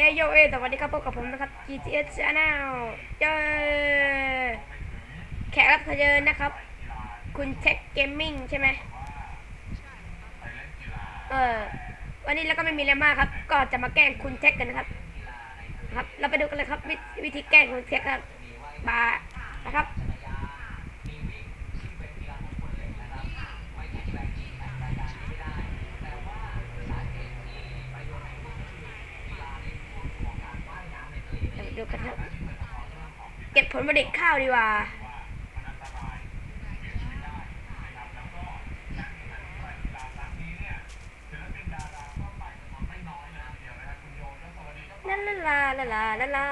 เยโยเอสวัสดีครับพบกับผมนะครับ GTS Channel เจอแขกรับเชิญนะครับ คุณเทคเกมมิ่งใช่ไหมเออวันนี้เราก็ไม่มีอะไรมากครับ ก็จะมาแกล้งคุณเทคกันนะครับ ครับ เราไปดูกันเลยครับ วิธีแกล้งคุณเทคครับบานะครับ เดูกันครับเก็บผลผลิตข้าวดีกว่าลาลาลาลาลา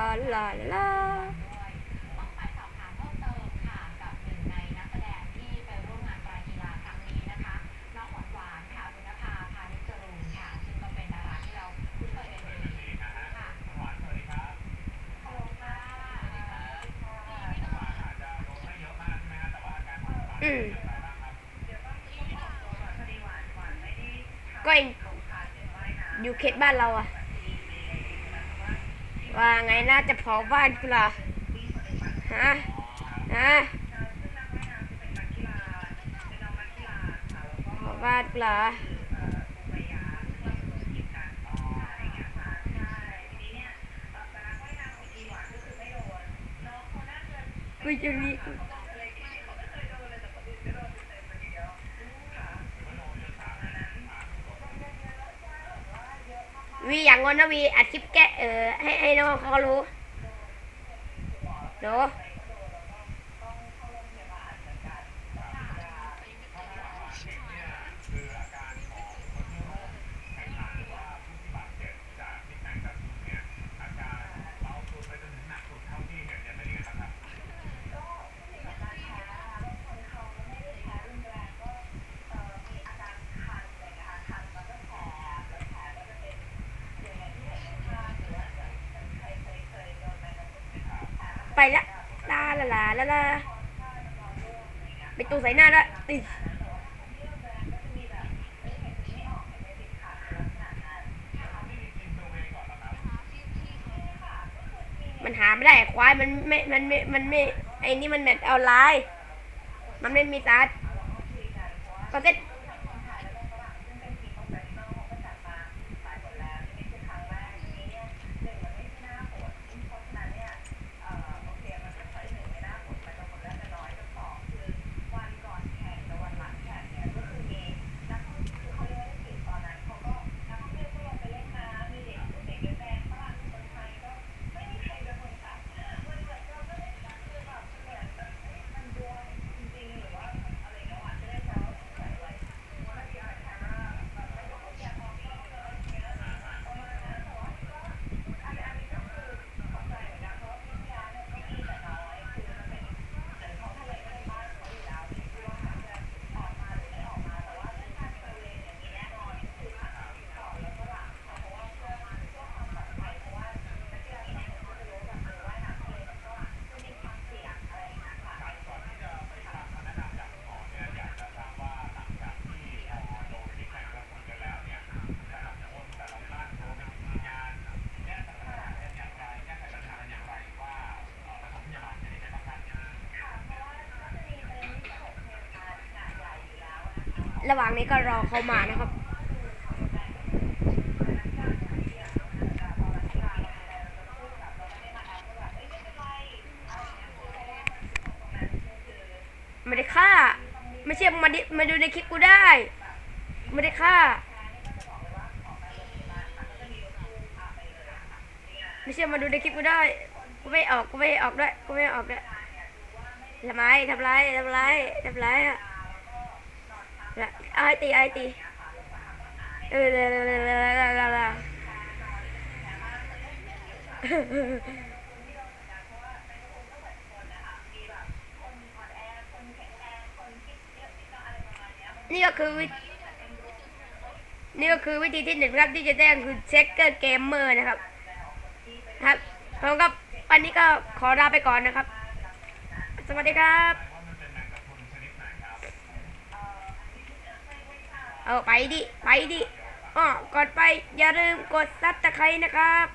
ฮัลโหลค่ะนี่นี่ก็อืมก็เองอยู่เขตบ้านเราอะ ว่าไงน่าจะเผาบ้านกูล่ะฮะฮะเผาบ้านกูเหรอกูจะมี วีอย่างงอนนะวีอัดคลิปแกะเออให้ให้น้องเขารู้เนาะ ไปละลาลาลาลาลาไปตูใส่หน้าละติดมันหาไม่ได้ควายมันไม่ มันไม่ มันไม่ ไอ้นี่มันแมทออนไลน์มันไม่มีตัดก็เซ็ต ระหว่างนี้ก็รอเขามานะครับ ไม่ได้ฆ่า ไม่เชื่อมาดิมาดูในคลิปกูได้ ไม่ได้ฆ่า ไม่เชื่อมาดูในคลิปกูได้ กูไม่ออก กูไม่ออกด้วย กูไม่ออกด้วยทำไมทำไรทำไรทำไรอะเอาให้ตี เอาให้ตีเออเออเออเออเออเออเออนี่ก็คือนี่ก็คือวิธีที่หนึ่งครับที่จะแจ้งคือเช็คเกอร์เกมเมอร์นะครับ ครับผมก็วันนี้ก็ขอลาไปก่อนนะครับ สวัสดีครับ เอาไปดิ ไปดิอ๋อกดไปอย่าลืมกดซับตะไคร้นะครับ